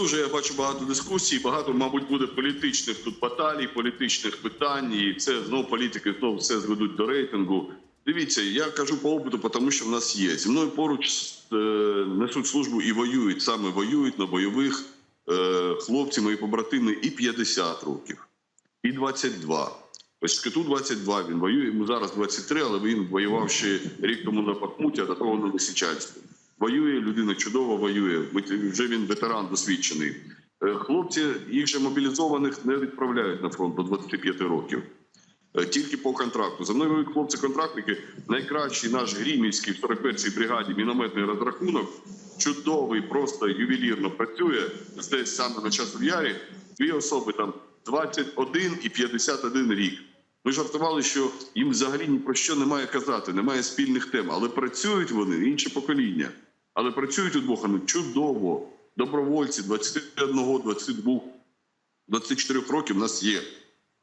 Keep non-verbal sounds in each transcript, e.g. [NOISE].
Дуже я бачу багато дискусій, багато, мабуть, буде політичних тут баталій, політичних питань, і це знову політики знову все зведуть до рейтингу. Дивіться, я кажу по опиту, тому що в нас є. Зі мною поруч е, несуть службу і воюють, саме воюють на бойових е, хлопці, мої побратими, і 50 років, і 22. Ось Шкету 22, він воює, йому зараз 23, але він воював ще рік тому на Бахмуті, а до того на Лисичанську. Воює, людина чудово воює, вже він ветеран досвідчений. Е, Хлопці, їх же мобілізованих не відправляють на фронт до 25 років. Е, Тільки по контракту. За мною хлопці-контрактники. Найкращий наш грімівський в 41-й бригаді мінометний розрахунок. Чудовий, просто ювелірно працює. Здесь саме на часу ярі. Дві особи там 21 і 51 рік. Ми жартували, що їм взагалі ні про що немає казати, немає спільних тем. Але працюють вони інше покоління. Але працюють удвох вони чудово. Добровольці 21, 22, 24 років в нас є.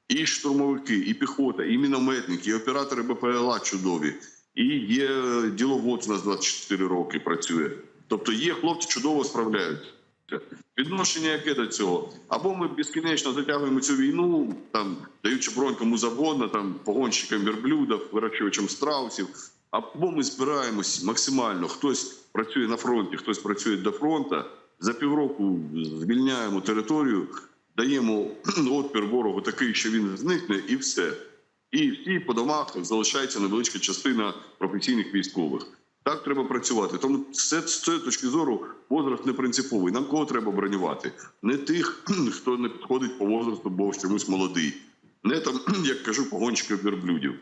І штурмовики, і піхота, і мінометники, і оператори БПЛА чудові. І є діловод у нас 24 роки працює. Тобто є хлопці чудово справляються. Відношення яке до цього? Або ми безкінечно затягуємо цю війну, там даючи бронь кому завгодно, там погонщикам верблюдів, вирощувачам страусів. Або ми збираємось максимально. Хтось працює на фронті, хтось працює до фронту. За півроку звільняємо територію, даємо [CLEARS THROAT] отпір ворогу такий, що він зникне, і все. І всі по домах залишається невеличка частина професійних військових. Так треба працювати. Тому все з цієї точки зору возраст не принциповий. Нам кого треба бронювати? Не тих, [CLEARS THROAT] хто не підходить по возрасту, бо чомусь молодий, не там, [CLEARS THROAT] як кажу, погонщиків верблюдів,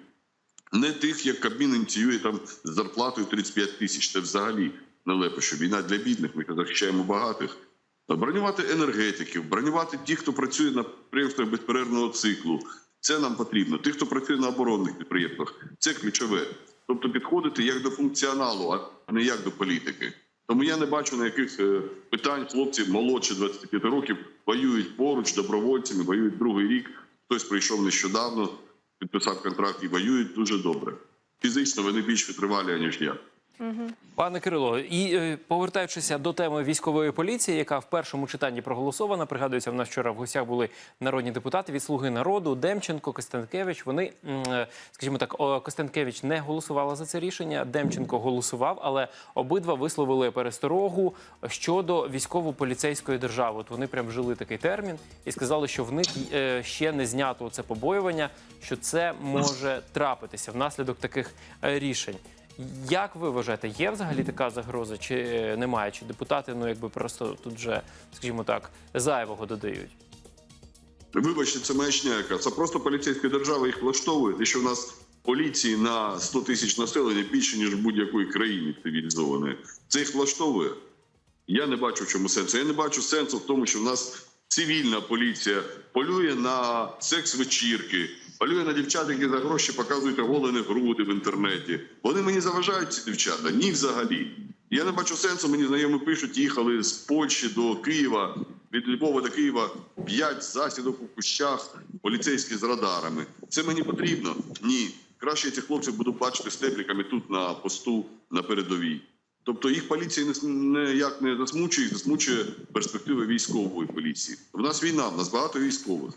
не тих, як Кабмін ініціює там з зарплатою 35 тисяч. Це взагалі нелепо, що війна для бідних. Ми захищаємо багатих. Бронювати енергетиків, бронювати тих, хто працює на підприємствах безперервного циклу. Це нам потрібно. Тих, хто працює на оборонних підприємствах, це ключове. Тобто підходити як до функціоналу, а не як до політики. Тому я не бачу на яких е, питань хлопці молодші 25 років воюють поруч добровольцями, воюють другий рік. Хтось прийшов нещодавно, підписав контракт і воюють дуже добре. Фізично вони більш витривалі, ніж я. Пане Кирило, і е, повертаючися до теми військової поліції, яка в першому читанні проголосована, пригадується, в нас вчора в гостях були народні депутати від Слуги народу, Демченко, Костенкевич. Вони, е, скажімо так, Костенкевич не голосувала за це рішення. Демченко голосував, але обидва висловили пересторогу щодо військово-поліцейської держави. От вони прям жили такий термін і сказали, що в них е, ще не знято це побоювання, що це може трапитися внаслідок таких рішень. Як ви вважаєте, є взагалі така загроза, чи е, немає? Чи депутати ну якби просто тут вже, скажімо так, зайвого додають? Вибачте, це маячня яка. Це просто поліцейська держава їх влаштовує. І що в нас поліції на 100 тисяч населення більше, ніж в будь-якої країні цивілізованої. Це їх влаштовує. Я не бачу в чому сенсу. Я не бачу сенсу в тому, що в нас цивільна поліція полює на секс-вечірки, полює на дівчат, які за гроші показують оголені груди в інтернеті. Вони мені заважають ці дівчата? Ні, взагалі. Я не бачу сенсу. Мені знайомі пишуть, їхали з Польщі до Києва, від Львова до Києва п'ять засідок у кущах, поліцейські з радарами. Це мені потрібно? Ні. Краще я цих хлопців буду бачити з тепліками тут на посту на передовій. Тобто їх поліція ніяк не засмучує, засмучує перспективи військової поліції. В нас війна, в нас багато військових.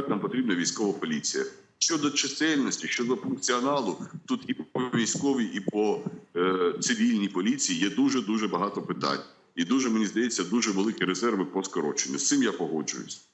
Так нам потрібна військова поліція. Щодо чисельності, щодо функціоналу, тут і по військовій, і по е, цивільній поліції є дуже дуже багато питань. І дуже мені здається, дуже великі резерви по скороченню. З цим я погоджуюсь.